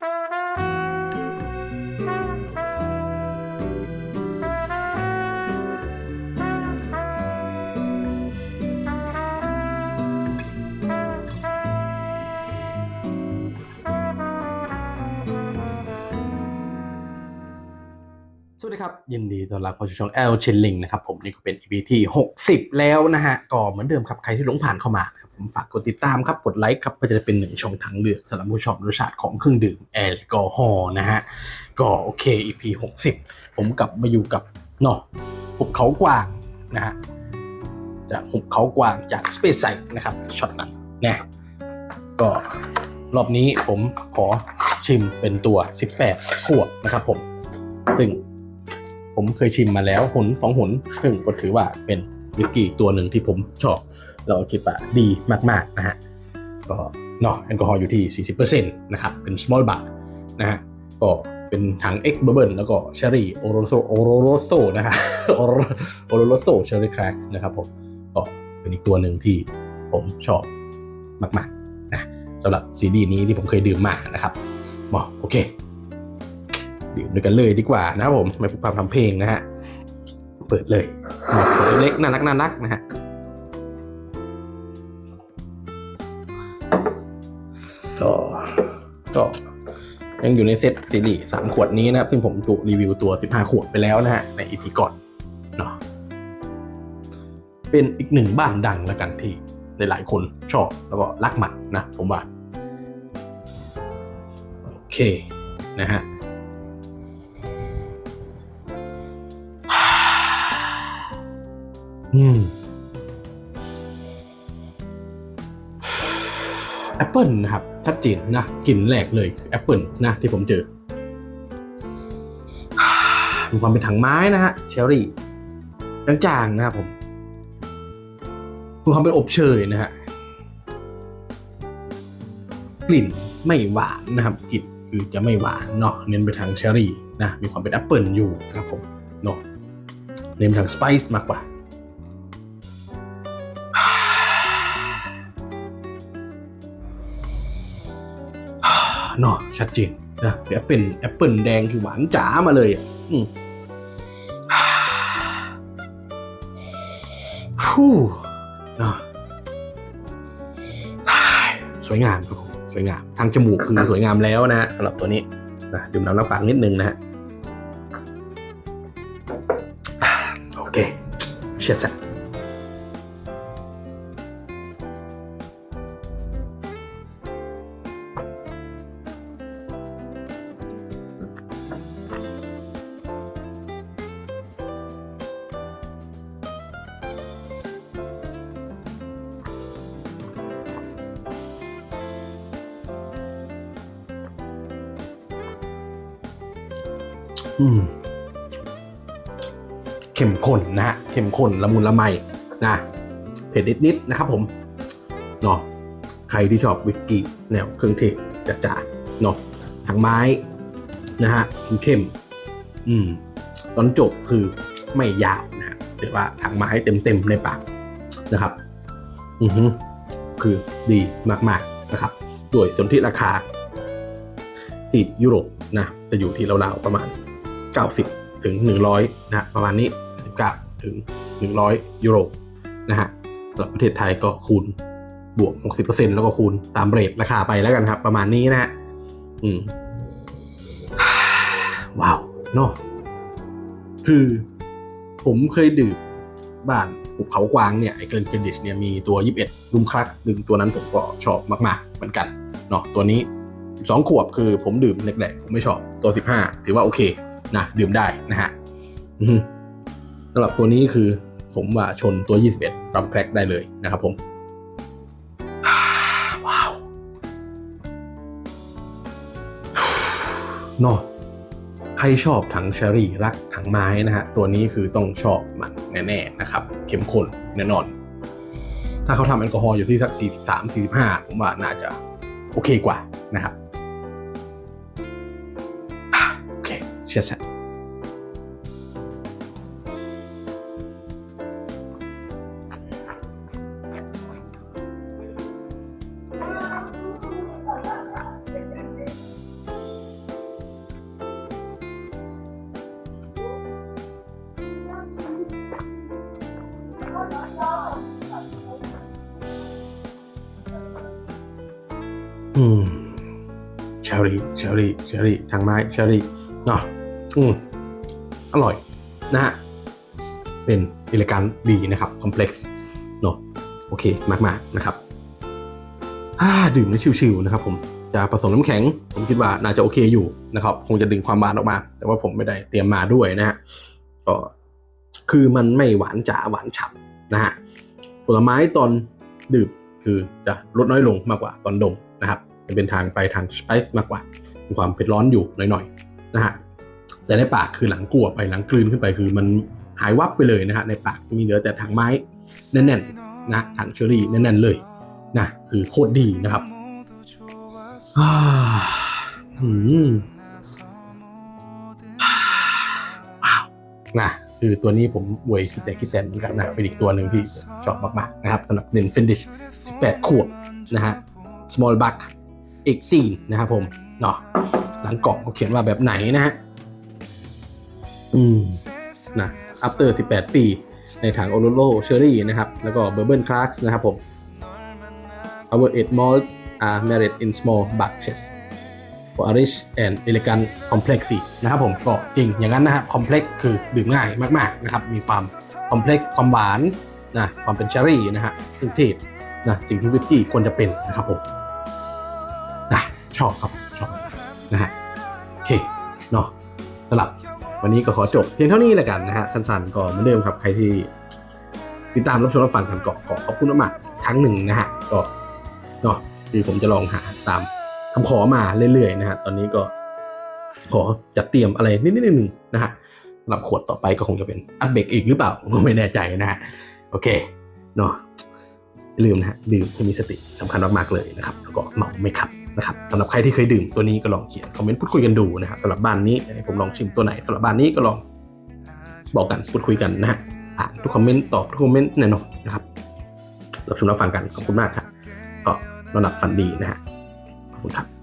ส ดีครับ ยินดีต้อนรับเข้าสู่ช่อง L c h i n l i n g นะครับผมนี่ก็เป็น EP ที่ 60 แล้วนะฮะก็เหมือนเดิมครับ ใครที่หลงผ่านเข้ามาครับผมฝากกดติดตามครับ กดไลค์ครับก็จะได้เป็นหนึ่งช่องทางเลือกสำหรับผู้ชอบรสชาติของเครื่องดื่มแอลกอฮอล์นะฮะ ก็โอเค EP 60 ผมกลับมาอยู่กับเนาะหุบเขากวางนะฮะจากหุบเขากวางจาก Space Side นะครับช็อตนั้นนะก็รอบนี้ผมขอชิมเป็นตัว 18 ขวดนะครับผมซึ่ง ผมเคยชิมมาแล้วหนสองหนซึ่งก็ถือว่าเป็นวิสกี้ตัวหนึ่งที่ผมชอบ เราคิดว่าดีมากๆนะฮะก็เนาะแอลกอฮอล์อยู่ที่ 40%นะครับ เป็น small bar นะฮะก็เป็นถัง X bourbon แล้วก็เชอรี่โอโรโซโอโรโรโซนะฮะโอโรโรโซเชอรี่คราสนะครับผมก็เป็นอีกตัวหนึ่งที่ผมชอบมากๆนะสำหรับซีดีนี้ที่ผมเคยดื่มมานะครับบอกโอเค ดื่มด้วยกันเลยดีกว่านะครับผมไม่พูดความทำเพลงนะฮะ เปิดเลยขวดเล็กน่ารักน่ารักนะฮะก็ก็ยังอยู่ในเซตซีรีส์สามขวดนี้นะครับ ซึ่งผมถูกรีวิวตัว 15 ขวดไปแล้วนะฮะ ในอีพีก่อนเนาะเป็นอีกหนึ่งบ้านดังแล้วกันที่หลายๆคนชอบแล้วก็รักมันนะ ผมว่า โอเค นะฮะ อืม แอปเปิลนะครับ ชัดเจนนะกลิ่นแรกเลยคือแอปเปิลนะ ที่ผมเจอ มีความเป็นถังไม้นะฮะเชอรี่จางๆนะครับผมมีความเป็นอบเชยนะฮะกลิ่นไม่หวานนะครับกลิ่นคือจะไม่หวานเนาะเน้นไปทางเชอรี่นะมีความเป็นแอปเปิลอยู่นะครับผมเนาะเน้นไปทางสไปซ์มากกว่า เนาะชัดเจนนะแอปเปิลแอปเปิลแดงคือหวานจ๋ามาเลยอะอืมฟู้นะสวยงามครับผมสวยงาม ทางจมูกคือสวยงามแล้วนะสำหรับตัวนี้นะดื่มน้ำน้ำปากนิดนึงนะฮะโอเคเชียร์ อืมเข้มข้นนะฮะเข้มข้นละมุนละไมนะเผ็ดนิดๆนะครับ ผมเนาะใครที่ชอบวิสกี้แนวเครื่องเทศจ๋าๆเนาะทางไม้นะฮะเข้มๆอืม ตอนจบคือไม่ยาวนะฮะแต่ว่าทางไม้เต็มๆในปากนะครับ อือฮึคือดีมากๆนะครับ ด้วยสนธิราคาที่ยุโรปนะจะอยู่ที่ราวๆประมาณ 90 ถึง 100นะฮะประมาณนี้ 19 ถึง 100 ยูโรนะฮะสำหรับประเทศไทยก็คูณบวก 60%แล้วก็คูณตามเรทราคาไปแล้วกันครับ ประมาณนี้นะฮะอืมว้าวเนาะคือผมเคยดื่มบ้านภูเขากวางเนี่ยไอ้เกรนฟินดิชเนี่ยมีตัว 21รุมคลักดึงตัวนั้นผมก็ชอบมาก ๆ เหมือนกันเนาะตัวนี้สองขวบคือผมดื่มแรกๆผมไม่ชอบตัวสิบห้าถือว่าโอเค นะดื่มได้นะฮะสำหรับตัวนี้คือผมว่าชนตัว 21รับแครกได้เลยนะครับผมว้าวนาะใครชอบถังเชอรี่รักถังไม้นะฮะ ตัวนี้คือต้องชอบมันแน่ๆนะครับ เข้มข้นแน่นอน ถ้าเขาทำแอลกอฮอล์อยู่ที่สัก 43 45 ผมว่าน่าจะโอเคกว่านะครับ chia sẻ Charlie Charlie Charlie thằng Mai, Charlie Nào, อืมอร่อยนะฮะเป็นอิเลกันดีนะครับคอมเพล็กซ์เนาะโอเคมากๆนะครับอ่าดื่มแล้วชิวๆนะครับ ผมจะผสมน้ำแข็ง ผมคิดว่าน่าจะโอเคอยู่นะครับ คงจะดึงความหวานออกมา แต่ว่าผมไม่ได้เตรียมมาด้วยนะฮะก็คือมันไม่หวานจ๋าหวานฉ่ำนะฮะผลไม้ตอนดื่มคือจะลดน้อยลงมากกว่าตอนดมนะครับจะเป็นทางไปทางสไปซ์มากกว่ามีความเผ็ดร้อนอยู่หน่อยๆนะฮะ แต่ในปากคือหลังกลัวไปหลังกลืนขึ้นไปคือมันหายวับไปเลยนะฮะในปากมีเหลือแต่ทางไม้แน่นๆนะทางเชอรี่แน่นๆเลยนะคือโคตรดีนะครับอืมว้าวนะคือตัวนี้ผมอวยคิดแต่คิดแต่เหมือนกันนะเป็นอีกตัวหนึ่งที่ชอบมากๆนะครับสำหรับเดนฟินดิช18 ขวบนะฮะ small buck 18 นะครับผมเนาะหลังกล่องเขาเขียนว่าแบบไหนนะฮะ อืมนะ after 18 ปี ในถังโอโรโ o เชอรี่นะครับ แล้วก็เบอร์เบิลคลาร์กนะครับผม our eight malt are married in small batches for a rich and elegant complexity นะครับผมก็จริงอย่างนั้นนะฮะ complex คือดื่มง่ายมากๆนะครับ มีความ complex ความหวานนะความเป็นเชอรี่นะฮะเครื่องเทศนะสิ่งที่วิสกี้ควรจะเป็นนะครับผมนะชอบครับ ชอบนะฮะโอเคเนาะสำหรับ วันนี้ก็ขอจบเพียงเท่านี้แล้วกันนะฮะสั้นๆก็เหมือนเดิมครับใครที่ติดตามรับชมรับฟังกันก็ขอขอบคุณมากๆครั้งหนึ่งนะฮะก็เนาะคือผมจะลองหาตามคำขอมาเรื่อยๆนะฮะตอนนี้ก็ขอจัดเตรียมอะไรนิดๆนึงนะฮะสำหรับขวดต่อไปก็คงจะเป็นอัดเบกอีกหรือเปล่าก็ไม่แน่ใจนะฮะโอเคเนาะอย่าลืมนะฮะดื่มให้มีสติสำคัญมากๆเลยนะครับ แล้วก็เมาไม่ขับ นะครับสำหรับใครที่เคยดื่มตัวนี้ก็ลองเขียนคอมเมนต์พูดคุยกันดูนะครับสำหรับบ้านนี้ผมลองชิมตัวไหนสำหรับบ้านนี้ก็ลองบอกกันพูดคุยกันนะฮะอ่านทุกคอมเมนต์ตอบทุกคอมเมนต์แน่นอนนะครับรับชมรับฟังกันขอบคุณมากครับก็นอนหลับฝันดีนะฮะขอบคุณครับ